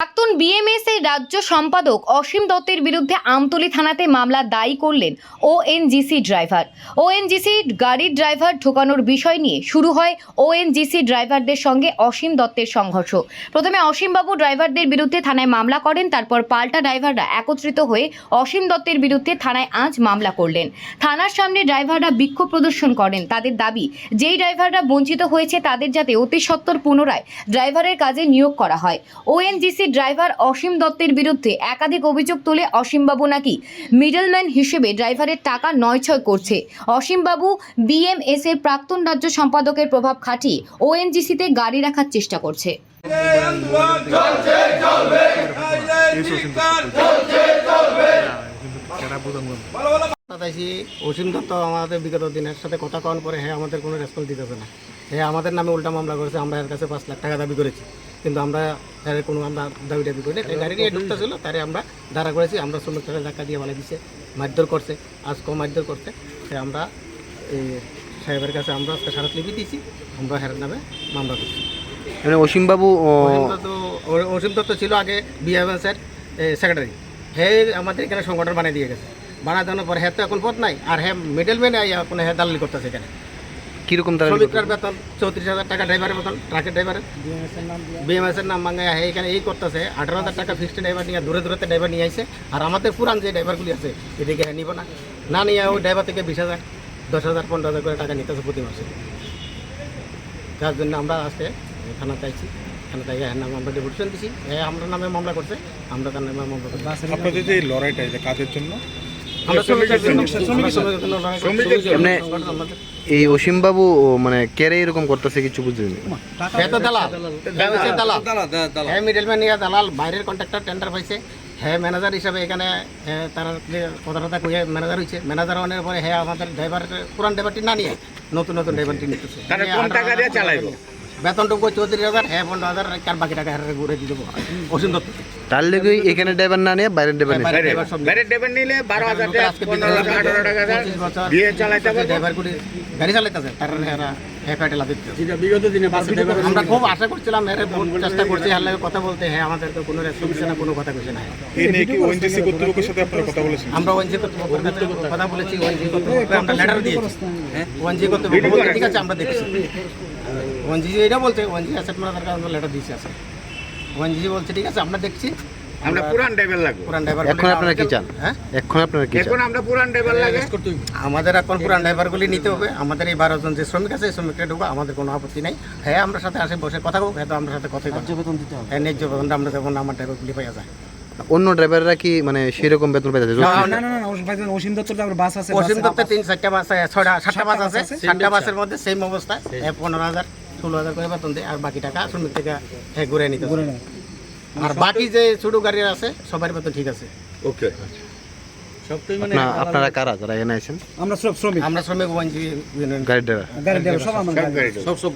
প্রাক্তন বিএমএস এর রাজ্য সম্পাদক অসীম দত্তের বিরুদ্ধে আমতলী থানাতে মামলা দায়ী করলেন ওএনজিসি ড্রাইভার। ওএনজিসি গাড়ির ড্রাইভার ঢোকানোর বিষয় নিয়ে শুরু হয় ওএনজিসি ড্রাইভারদের সঙ্গে অসীম দত্তের সংঘর্ষ। প্রথমে অসীমবাবু ড্রাইভারদের বিরুদ্ধে থানায় মামলা করেন, তারপর পাল্টা ড্রাইভাররা একত্রিত হয়ে অসীম দত্তের বিরুদ্ধে থানায় আজ মামলা করলেন। থানার সামনে ড্রাইভাররা বিক্ষোভ প্রদর্শন করেন। তাদের দাবি, যেই ড্রাইভাররা বঞ্চিত হয়েছে তাদের যাতে অতি সত্বর পুনরায় ড্রাইভারের কাজে নিয়োগ করা হয়। ওএনজিসি ড্রাইভার অসীম দত্তের বিরুদ্ধে একাধিক অভিযোগ তুলে অসীমবাবু নাকি। মিডলম্যান হিসেবে ড্রাইভারের টাকা নয়ছয় করছে। অসীমবাবু বিএমএস এর প্রাক্তন রাজ্য সম্পাদকের প্রভাব খাটিয়ে ওএনজিসিতে গাড়ি রাখার চেষ্টা করছে। অসীম দত্ত আমাদের বিগত দিনের সাথে কথা কন পরে হ্যাঁ আমাদের কোনো রেসপন্স দিতেছে না। হ্যাঁ আমাদের নামে উল্টা মামলা করেছে, আমরা এর কাছে পাঁচ লাখ টাকা দাবি করেছি। কিন্তু আমরা এর কোনো আমরা দাবি দাবি করি না। গাড়ি নিয়ে ঢুকতেছিল তারে আমরা দাঁড়া করেছি। আমরা শ্রমিক টাকা ধাক্কা দিয়ে বলে দিছে মারধর করছে আজ কম মারধর করছে। সে আমরা এই সাহেবের কাছে আমরা আজকে স্মারকলিপি দিয়েছি আমরা হের নামে মামলা করছি। মানে অসীমবাবু অসীম দত্ত ও- অসীম দত্ত ছিল আগে বিএমএসের সেক্রেটারি হে আমাদের এখানে সংগঠন বানিয়ে দিয়ে গেছে। বানা দেওয়ার পর হ্যাঁ তো এখন পথ নাই আর হ্যাঁ মিডল ম্যানে কোনো হ্যাঁ দালালি করতেছে এখানে। কীরকম তারা শ্রমিকটার বেতন? চৌত্রিশ হাজার টাকা ড্রাইভারের বেতন? ট্রাকের ড্রাইভারের বিএমএসের নাম মাঙ্গে হ্যাঁ এখানে এই করতেছে। আঠারো হাজার টাকা ফিক্সড ড্রাইভার নিয়ে দূরে দূরতে ড্রাইভার নিয়ে আসছে আর আমাদের পুরান যে ড্রাইভারগুলি আছে এদিকে হ্যাঁ নিব না। না নিয়ে ওই ড্রাইভার থেকে বিশ হাজার দশ হাজার পনেরো হাজার করে টাকা নিতেছে প্রতি মাসে। যার জন্য আমরা আজকে থানা চাইছি। থানা চাই হ্যাঁ নামে আমরা ডেপুটেশন দিছি। হ্যাঁ আমরা নামে মামলা করছে আমরা তার নামে মামলা করছি। আপনাদের যে লড়াইটা এটা কাজের জন্য এমনি- এই অসীমবাবু ও, মানে কেরে এরকম করতেছে কিছু বুঝলেন? হ্যাঁ দালাল। হচ্ছে দালাল। মিডলম্যান নিয়ে দালাল বাইরের কন্ট্রাক্টর টেন্ডার পাইছে। হ্যাঁ ম্যানেজার হিসাবে এখানে হ্যাঁ তার যে কথা টথা ম্যানেজার হয়েছে ম্যানেজার হওয়ার পরে হ্যাঁ আমাদের ড্রাইভার পুরান ড্রাইভারটি না নিয়ে নতুন নতুন ড্রাইভারটি নিতেছে। কোন টাকা দিয়ে চালাইবো? বেতনটুকু চৌত্রিশ হাজার? হ্যাঁ পনেরো হাজার কার বাকি টাকা? হ্যাঁ ঘুরে দিয়ে দেবো। অসীম দত্ত। তার লেগে এখানে ড্রাইভার না নিয়ে বাইরের ড্রাইভার নিয়ে। বাইরের ড্রাইভার নিলে বারো হাজার দিয়ে চালাইতে পারব। ড্রাইভারগুলি গাড়ি চালাইতেছে। তার হ্যাঁ টেলা দিচ্ছে। বিগত দিনে বাসে ড্রাইভার আমরা খুব আশা করছিলাম এর চেষ্টা করছি হ্যাঁ লাগে কথা বলতে। হ্যাঁ আমাদের তো কোনো রেসপন্স না কোনো কথা কইছে না এই নিয়ে কি ওএনজিসি কর্তৃপক্ষের সাথে আপনারা কথা বলেছেন? আমরা ওএনজি কর্তৃপক্ষের কাছে কথা বলেছি ওএনজি কর্তৃপক্ষকে আমরা লেটার দিয়েছি। ওএনজি কর্তৃপক্ষ ঠিক আছে আমরা দেখছি। ওএনজি এটা বলছে ওএনজি অ্যাসেট ম্যানেজারকে আমরা লেটার দিয়েছি আছে। ওএনজি বলছে ঠিক আছে আমরা দেখছি আমরা পুরান ড্রাইভার লাগবো। পুরান ড্রাইভার এখন আপনারা কি চান? হ্যাঁ? এখন আপনারা কি চান? এখন আমরা পুরান ড্রাইভার লাগে। আমাদের এখন পুরান ড্রাইভারগুলি নিতে হবে। আমাদের এই বারো জন যে শ্রমিক আছে শ্রমিকরা ঢুকবো আমাদের কোনো আপত্তি নেই। হ্যাঁ আমরা সাথে আসে বসে কথা বলব হ্যাঁ তো আমরা সাথে কথাই কথা বেতন দিতে হবে। হ্যাঁ ন্যায্য বেতন আমরা যেমন আমার ড্রাইভারগুলি পাইয়া যায়। অন্য ড্রাইভাররা কি মানে সেরকম বেতন পেতে না, না না না অসীম অসীম দত্তর তো আবার বাস আছে পশ্চিম বাসে- দত্তে তিন চারটা বাস আছে, ছয়টা সাতটা বাস আছে সাতটা বাসের মধ্যে সেম অবস্থায় এ পনেরো হাজার। ষোলো হাজার করে বেতন দেয় আর বাকি টাকা শ্রমিক থেকে হ্যাঁ ঘুরে নিতে। ঘুরে নেয়। আর বাকি যে ছোট গাড়ি আছে সবার বেতন ঠিক আছে। ওকে। আপনারা আপনারা কারা যারা এখানে আছেন আমরা সব শ্রমিক। আমরা শ্রমিক ওয়ানজি গাড়ি ড্রাইভার। গাড়ি ড্রাইভার সব আমরা সব সব